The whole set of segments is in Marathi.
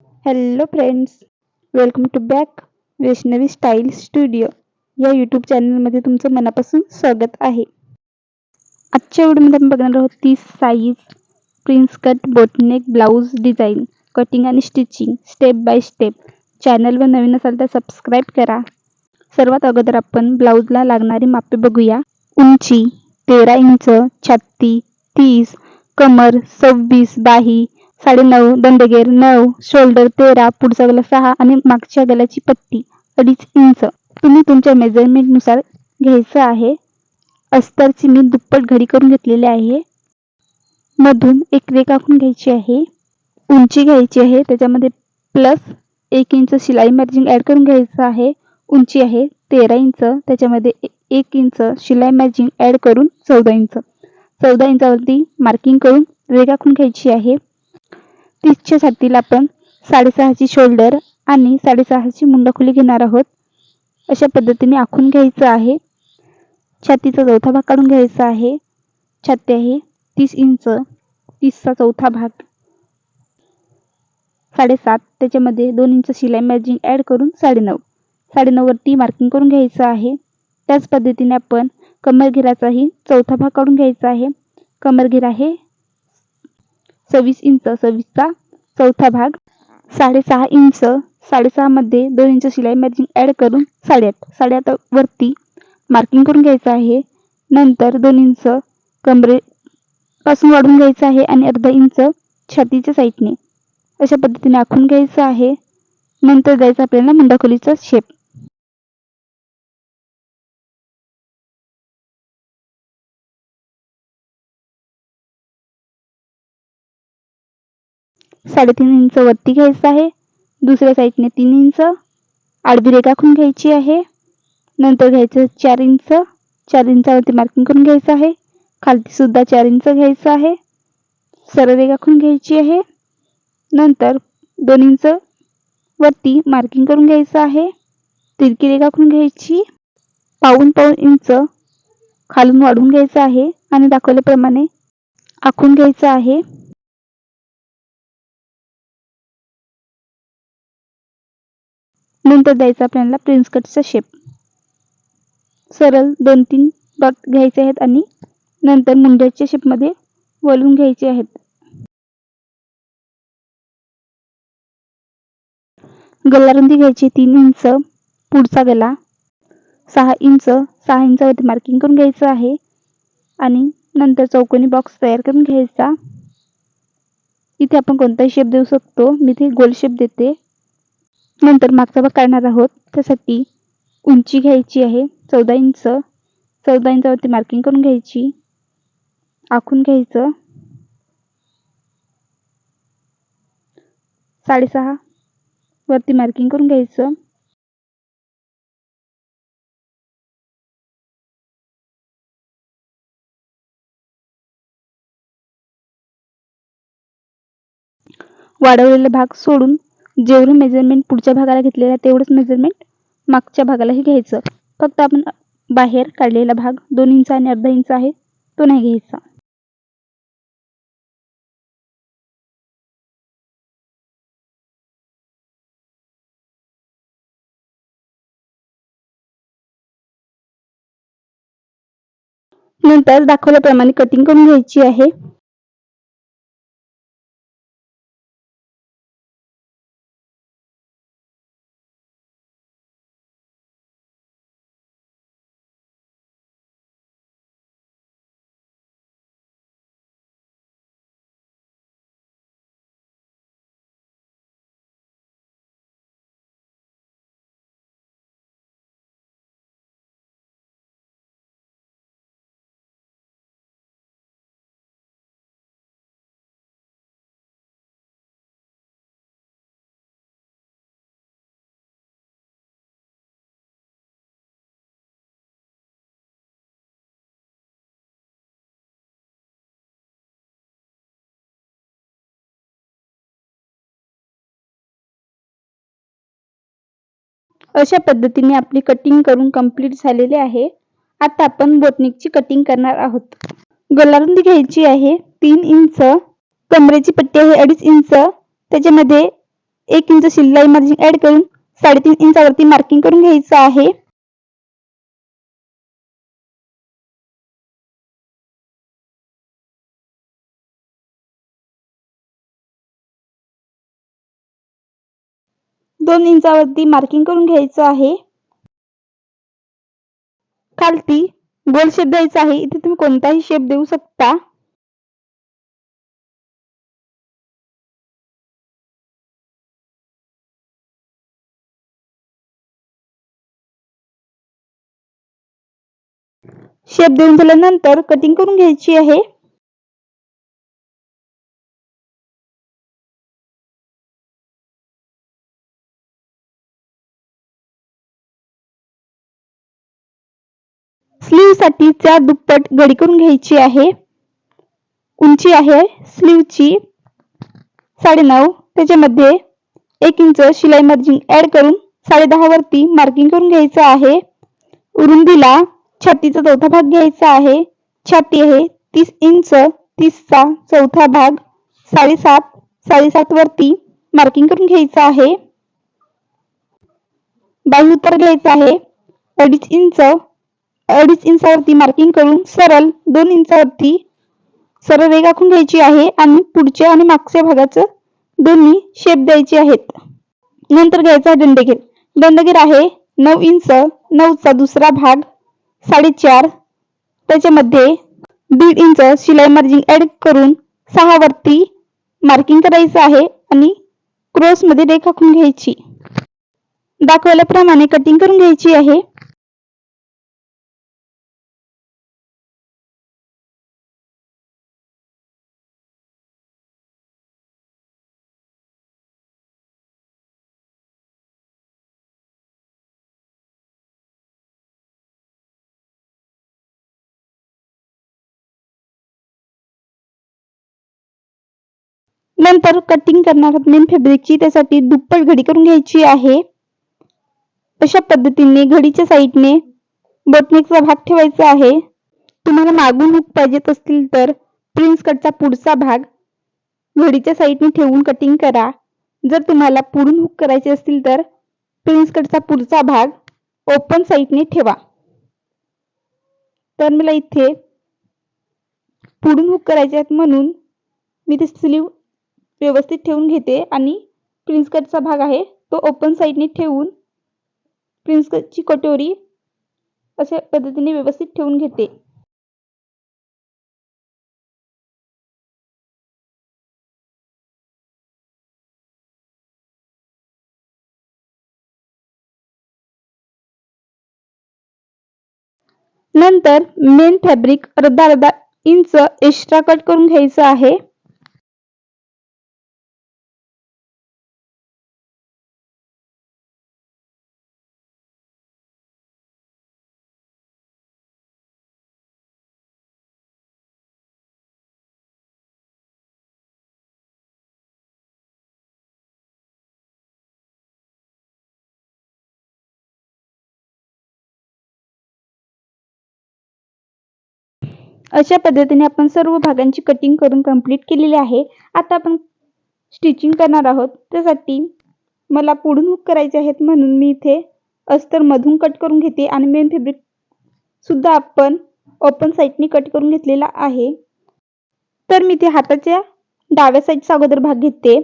Hello friends welcome to back Vaishnavi style studio या यूट्यूब चॅनलमध्ये तुमचं मनापासून स्वागत आहे. आजच्या व्हिडिओमध्ये आपण बघणार आहोत तीस size prince cut boatneck blouse design cutting आणि स्टिचिंग स्टेप बाय स्टेप चॅनलवर नवीन असाल तर सबस्क्राईब करा. सर्वात अगोदर आपण ब्लाऊजला लागणारी मापे बघूया. उंची तेरा इंच छाती तीस कमर सव्वीस बाही साडेनऊ दंडगेर नऊ शोल्डर तेरा पुढचा गला सहा आणि मागच्या गलाची पट्टी अडीच इंच. तुम्ही तुमच्या मेजरमेंटनुसार घ्यायचं आहे. अस्तरची मी दुप्पट घडी करून घेतलेली आहे. मधून एक रेख आखून घ्यायची आहे. उंची घ्यायची आहे. त्याच्यामध्ये प्लस एक इंच शिलाई मार्जिन ॲड करून घ्यायचं आहे. उंची आहे तेरा इंच. त्याच्यामध्ये एक इंच शिलाई मार्जिन ॲड करून चौदा इंच. चौदा इंचावरती मार्किंग करून रेख आखून घ्यायची आहे. तीसच्या छातीला आपण साडेसहाची शोल्डर आणि साडेसहाची मुंडखुली घेणार आहोत. अशा पद्धतीने आखून घ्यायचं आहे. छातीचा चौथा भाग काढून घ्यायचा आहे. छाती आहे तीस इंच. तीसचा चौथा भाग. साडेसात. त्याच्यामध्ये दोन इंच शिलाई मॅजिंग ॲड करून साडेनऊ. साडेनऊवरती मार्किंग करून घ्यायचं आहे. त्याच पद्धतीने आपण कमरघिराचाही चौथा भाग काढून घ्यायचा आहे. कमरघिरा आहे सव्वीस इंच सव्वीसचा चौथा भाग साडेसहा इंच साडेसहामध्ये दोन इंच शिलाई मॅचिंग ॲड करून साडेआठ साडेआठ वरती मार्किंग करून घ्यायचं आहे. नंतर दोन इंच कमरेपासून वाढून घ्यायचं आहे आणि अर्धा इंच छातीच्या साईडने अशा पद्धतीने आखून घ्यायचं आहे. नंतर द्यायचा आपल्याला मुंडाखोलीचा शेप साडेतीन इंच वरती घ्यायचं आहे. दुसऱ्या साईडने तीन इंच. आडवी रेखा खून घ्यायची आहे. नंतर घ्यायचं चार इंच. चार इंचावरती मार्किंग करून घ्यायचं आहे. खालतीसुद्धा चार इंच घ्यायचं आहे. सरळ रेखा खून घ्यायची आहे. नंतर दोन इंच वरती मार्किंग करून घ्यायचं आहे. तिरकी रेखा खून घ्यायची. पाऊन पाऊन इंच खालून वाढून घ्यायचं आहे. आणि दाखवल्याप्रमाणे आखून घ्यायचं आहे. नंतर द्यायचा आपल्याला प्रिन्स कटचा शेप सरळ दोन तीन डॉट घ्यायचे आहेत आणि नंतर मुंड्याच्या शेपमध्ये वळून घ्यायचे आहेत. गल्लारुंदी घ्यायची तीन इंच पुढचा गला सहा इंच सहा इंचावरती मार्किंग करून घ्यायचं आहे आणि नंतर चौकोनी बॉक्स तयार करून घ्यायचा. इथे आपण कोणताही शेप देऊ शकतो. मी इथे गोल शेप देते. नंतर मागचा भाग काढणार आहोत. त्यासाठी उंची घ्यायची आहे चौदा इंच. चौदा इंचावरती मार्किंग करून घ्यायची. आखून घ्यायचं. साडेसहा वरती मार्किंग करून घ्यायचं. वाढवलेला भाग सोडून जेवढं मेजरमेंट पुढच्या भागाला घेतलेलं आहे तेवढंच मेजरमेंट मागच्या भागालाही घ्यायचं. फक्त आपण बाहेर काढलेला भाग दोन इंच आणि अर्धा इंच आहे तो नाही घ्यायचा. नंतर दाखवल्याप्रमाणे कटिंग करून घ्यायची आहे. अशा पद्धतीने आपली कटिंग करून कंप्लीट झालेली आहे. आता आपण बोटनिकची कटिंग करणार आहोत. गलारुंदी घ्यायची आहे तीन इंच. कमरेची पट्टी आहे अडीच इंच. त्याच्यामध्ये एक इंच शिलाई मार्जिन ऍड करून साडेतीन इंचावरती मार्किंग करून घ्यायचं आहे. दोन इंचावरती मार्किंग करून घ्यायचं आहे. खालती गोल शेप द्यायचा आहे. इथे तुम्ही कोणताही शेप देऊ शकता. शेप देऊन झाल्यानंतर कटिंग करून घ्यायची आहे. स्लीवसाठी चार दुप्पट गडी करून घ्यायची आहे. उंची आहे स्लीवची साडेनऊ. त्याच्यामध्ये एक इंच शिलाई मार्जिन ऍड करून साडे दहा वरती मार्किंग करून घ्यायचं आहे. रुंदीला छातीचा चौथा भाग घ्यायचा आहे. छाती आहे तीस इंच तीसचा चौथा भाग साडेसात साडेसात वरती मार्किंग करून घ्यायचं आहे. बाई उत्तर घ्यायचं आहे. अडीच इंच अडीच इंचावरती मार्किंग करून सरळ दोन इंचावरती सरळ रेग आखून घ्यायची आहे आणि पुढच्या आणि मागच्या भागाचं दोन्ही शेप द्यायचे आहेत. नंतर घ्यायचा दंडगेर. दंडगीर आहे नऊ इंच नऊचा दुसरा भाग साडेचार. त्याच्यामध्ये दीड इंच शिलाई मार्जिन ऍड करून सहा वरती मार्किंग करायचं आहे आणि क्रॉसमध्ये रेखा आखून घ्यायची. दाखवल्याप्रमाणे कटिंग करून घ्यायची आहे. नंतर कटिंग करणार मेन फॅब्रिकची त्यासाठी दुप्पट घडी करून घ्यायची आहे. अशा पद्धतीने घडीच्या साईडने बटनेकचा भाग ठेवायचा आहे. तुम्हाला मागून हुक पाहिजेत असतील तर प्रिन्स कटचा पुढचा भाग घडीच्या साईडने ठेवून कटिंग करा. जर तुम्हाला पुढून हुक करायचे असतील तर प्रिन्स कटचा पुढचा भाग ओपन साईडने ठेवा. तर मला इथे पुढून हुक करायचे आहेत म्हणून मी ते स्लीव व्यवस्थित ठेवून घेते आणि प्रिन्स कटचा भाग आहे तो ओपन साईडने ठेवून प्रिन्स कटची कटोरी अशा पद्धतीने व्यवस्थित ठेवून घेते. नंतर मेन फॅब्रिक अर्धा अर्धा इंच एक्स्ट्रा कट करून घ्यायचं आहे. अशा पद्धतीने आपण सर्व भागांची कटिंग करून कंप्लीट केलेली आहे. आता आपण स्टिचिंग करणार आहोत. त्यासाठी मला पुढून हुक करायचे आहेत म्हणून मी इथे अस्तरमधून कट करून घेते आणि मेन फॅब्रिक सुद्धा आपण ओपन साईडने कट करून घेतलेला आहे. तर मी इथे हाताच्या डाव्या साईडचा अगोदर भाग घेते.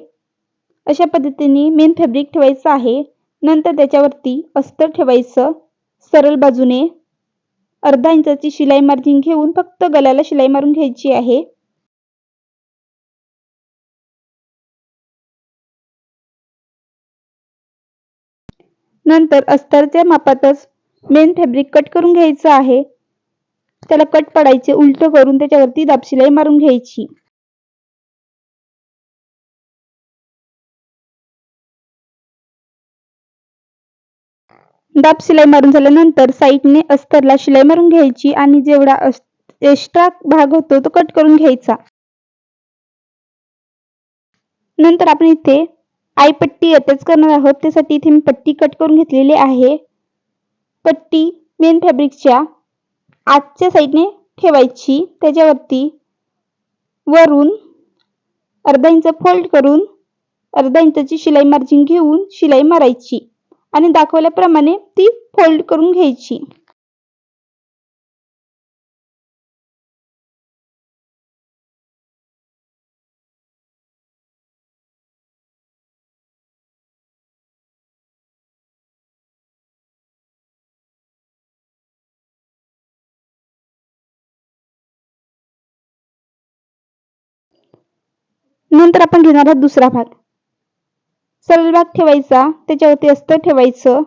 अशा पद्धतीने मेन फॅब्रिक ठेवायचं आहे. नंतर त्याच्यावरती अस्तर ठेवायचं सरळ बाजूने. अर्धा इंचाची शिलाई मार्जिन घेऊन फक्त गळ्याला शिलाई मारून घ्यायची आहे. नंतर अस्तरच्या मापातच मेन फॅब्रिक कट करून घ्यायचं आहे. त्याला कट पडायचे उलट करून त्याच्यावरती दाब शिलाई मारून घ्यायची. दाब शिलाई मारून झाल्यानंतर साईडने अस्तरला शिलाई मारून घ्यायची आणि जेवढा एक्स्ट्रा भाग होतो तो कट करून घ्यायचा. नंतर आपण इथे आईपट्टी अटॅच करणार आहोत. त्यासाठी इथे मी पट्टी कट करून घेतलेली आहे. पट्टी मेन फॅब्रिकच्या आजच्या साईडने ठेवायची. त्याच्यावरती वरून अर्धा इंच फोल्ड करून अर्धा इंचाची शिलाई मार्जिन घेऊन शिलाई मारायची. आणि दाखवल्याप्रमाणे ती फोल्ड करून घ्यायची. नंतर आपण घेणार आहोत दुसरा भाग. सरळ भाग ठेवायचा त्याच्यावरती अस्तर ठेवायचं.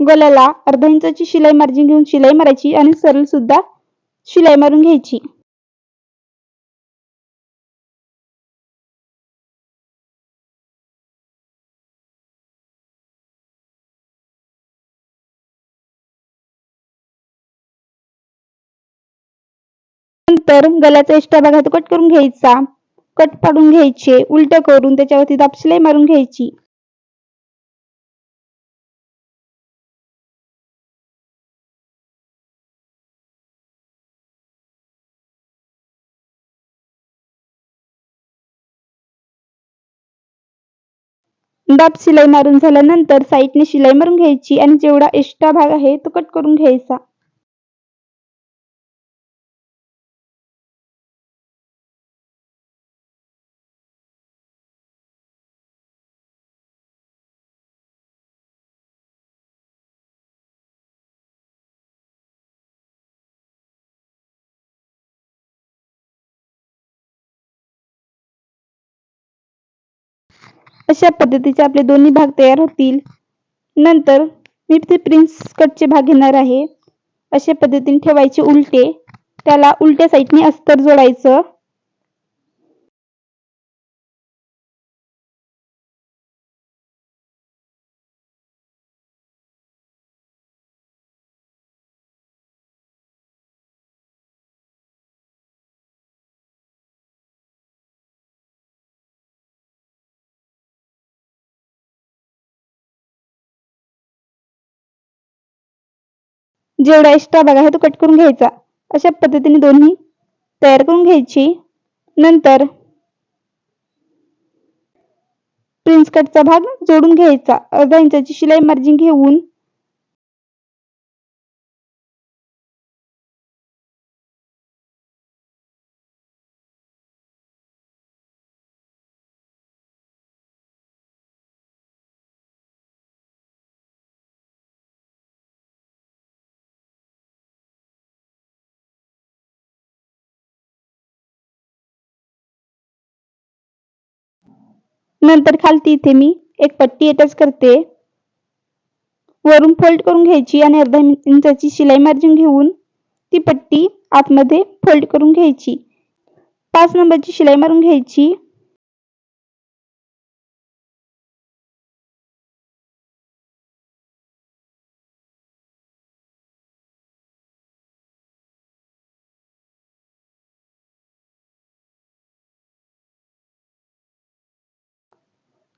गल्याला अर्धा इंचाची शिलाई मार्जिन घेऊन शिलाई मारायची आणि सरळ सुद्धा शिलाई मारून घ्यायची. नंतर गल्याचा एक्स्ट्रा भागात कट करून घ्यायचा. कट पाडून घ्यायचे उलट करून त्याच्यावरती दाब शिलाई मारून घ्यायची. दाब शिलाई मारून झाल्यानंतर साईडने शिलाई मारून घ्यायची आणि जेवढा एक्स्ट्रा भाग आहे तो कट करून घ्यायचा. अशा पद्धतीचे आपले दोन्ही भाग तयार होतील. नंतर मी ते प्रिन्स कटचे भाग घेणार आहे. अशा पद्धतीने ठेवायचे उलटे. त्याला उलट्या साईडने अस्तर जोडायचं. जेवढा एक्स्ट्रा भाग आहे तो कट करून घ्यायचा. अशा पद्धतीने दोन्ही तयार करून घ्यायची. नंतर प्रिन्स कटचा भाग जोडून घ्यायचा. अर्धा इंचाची शिलाई मार्जिन घेऊन नंतर खालती इथे मी एक पट्टी अटॅच करते. वरून फोल्ड करून घ्यायची आणि अर्धा इंचाची शिलाई मार्जिन घेऊन ती पट्टी आतमध्ये फोल्ड करून घ्यायची. पाच नंबरची शिलाई मारून घ्यायची.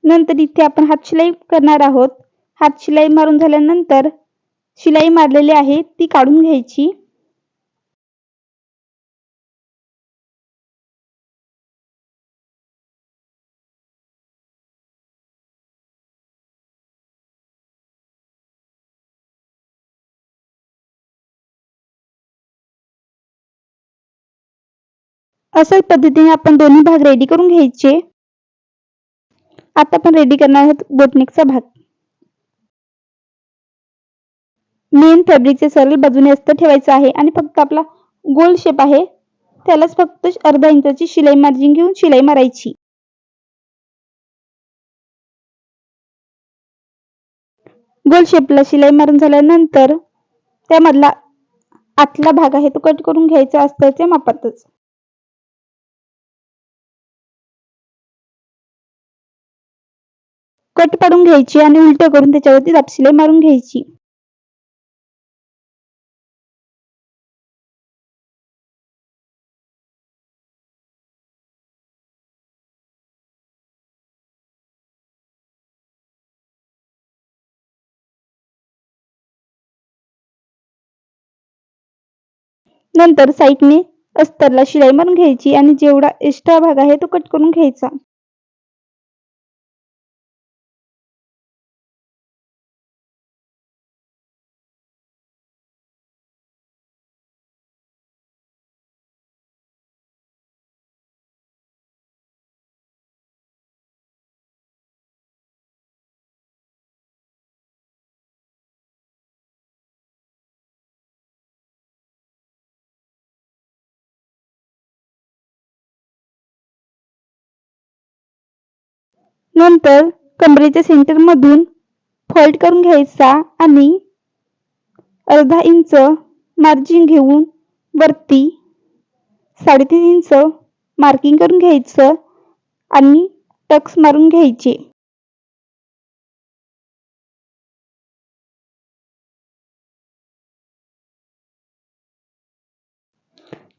नंतर इथे आपण हात शिलाई करणार आहोत. हात शिलाई मारून झाल्यानंतर शिलाई मारलेली आहे ती काढून घ्यायची. अशाच पद्धतीने आपण दोन्ही भाग रेडी करून घ्यायचे. आता आपण रेडी करणार आहोत बोटनेकचा भाग. मेन फॅब्रिकचे सरळ बाजूने असतं ठेवायचं आहे आणि फक्त आपला गोल शेप आहे. त्यालाच फक्त अर्धा इंचाची शिलाई मार्जिन घेऊन शिलाई मारायची. गोल शेपला शिलाई मारून झाल्यानंतर त्यामधला आतला भाग आहे तो कट करून घ्यायचा अस्तरच्या मापातच. कट पाडून घ्यायची आणि उलट करून त्याच्यावरती दापशिले मारून घ्यायची. नंतर साईडने अस्तरला शिलाई मारून घ्यायची आणि जेवढा एक्स्ट्रा भाग आहे तो कट करून घ्यायचा. नंतर कमरेच्या सेंटरमधून फोल्ड करून घ्यायचा आणि अर्धा इंच मार्जिन घेऊन वरती साडेतीन इंच मार्किंग करून घ्यायचं आणि टक्स मारून घ्यायचे.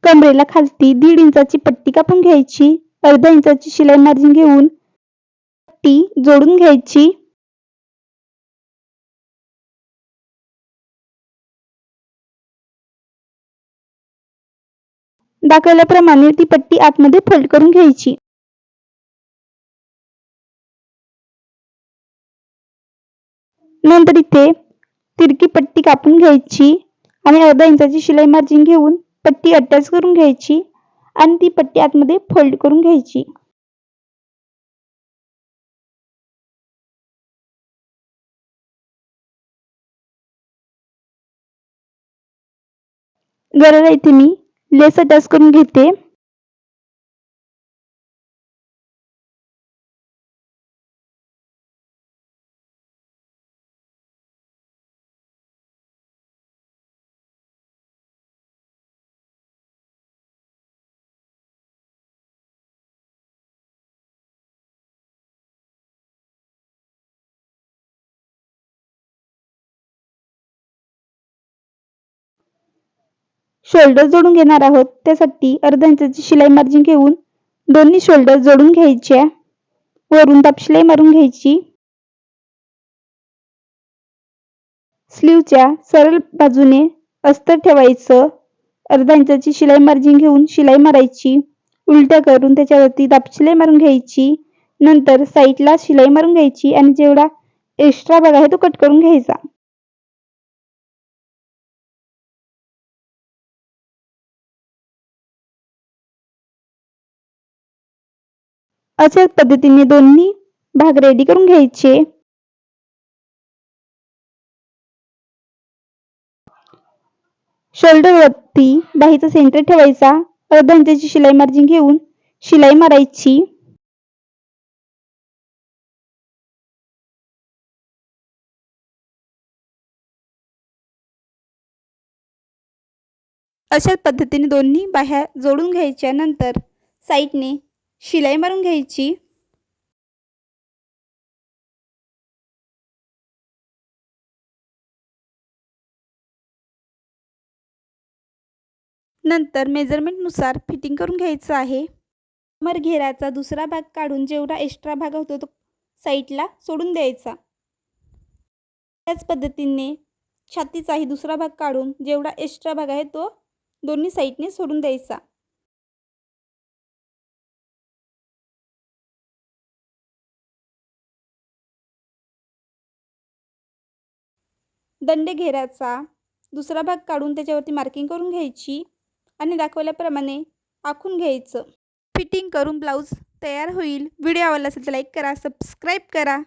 कमरेला खालती दीड इंचाची पट्टी कापून घ्यायची अर्धा इंचाची शिलाई मार्जिन घेऊन पट्टी जोडून घ्यायची. दाखवल्याप्रमाणे ती पट्टी आतमध्ये फोल्ड करून घ्यायची. नंतर इथे तिरकी पट्टी कापून घ्यायची आणि अर्धा इंचाची शिलाई मार्जिन घेऊन पट्टी अटॅच करून घ्यायची आणि ती पट्टी आतमध्ये फोल्ड करून घ्यायची. गरज येते मी. लेस अटॅच करून घेते. शोल्डर जोडून घेणार आहोत. त्यासाठी अर्धा इंचाची शिलाई मार्जिन घेऊन दोन्ही शोल्डर जोडून घ्यायच्या. वरून दाब शिलाई मारून घ्यायची. स्लीवच्या सरळ बाजूने अस्तर ठेवायचं. अर्धा इंचाची शिलाई मार्जिन घेऊन शिलाई मारायची. उलट्या करून त्याच्यावरती दाब शिलाई मारून घ्यायची. नंतर साईडला शिलाई मारून घ्यायची आणि जेवढा एक्स्ट्रा भाग आहे तो कट करून घ्यायचा. अशाच पद्धतीने दोन्ही भाग रेडी करून घ्यायचे. शोल्डर वरती बाहीचा सेंटर ठेवायचा. अर्धा इंचाची शिलाई मार्जिन घेऊन शिलाई मारायची. अशाच पद्धतीने दोन्ही बाह्या जोडून घ्यायच्या नंतर साईडने शिलाई मारून घ्यायची. नंतर मेजरमेंटनुसार फिटिंग करून घ्यायचं आहे. मर घेराचा दुसरा भाग काढून जेवढा एक्स्ट्रा भाग होतो तो साईडला सोडून द्यायचा. त्याच पद्धतीने छातीचाही दुसरा भाग काढून जेवढा एक्स्ट्रा भाग आहे तो दोन्ही साईडने सोडून द्यायचा. दंडे घेराचा दुसरा भाग काढून त्याच्यावरती मार्किंग करून घ्यायची आणि दाखवल्याप्रमाणे आखून घ्यायचं. फिटिंग करून ब्लाऊज तयार होईल. व्हिडिओ आवडला असेल तर लाईक करा सबस्क्राईब करा.